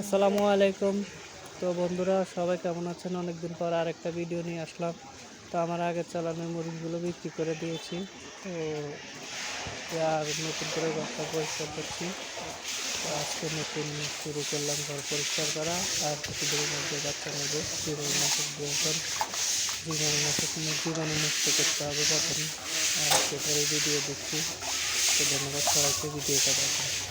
আসসালামু আলাইকুম। তো বন্ধুরা, সবাই কেমন আছেন? অনেকদিন পর আরেকটা ভিডিও নিয়ে আসলাম। তো আমার আগে চালানো মুরগিগুলো বিক্রি করে দিয়েছি। তো আর নতুন করে ঘরটা পরিষ্কার করছি। তো আজকে নতুন শুরু করলাম ঘর পরিষ্কার করা। আর কিছুদিনের মধ্যে বাচ্চা নেবে। জীবাণুনাশক দিয়েছেন জীবাণুনাশক জীবাণু মুক্ত করতে হবে প্রথম আর সেটাই ভিডিও দেখছি। তো ধন্যবাদ সবাইকে। ভিডিওটা দেখেন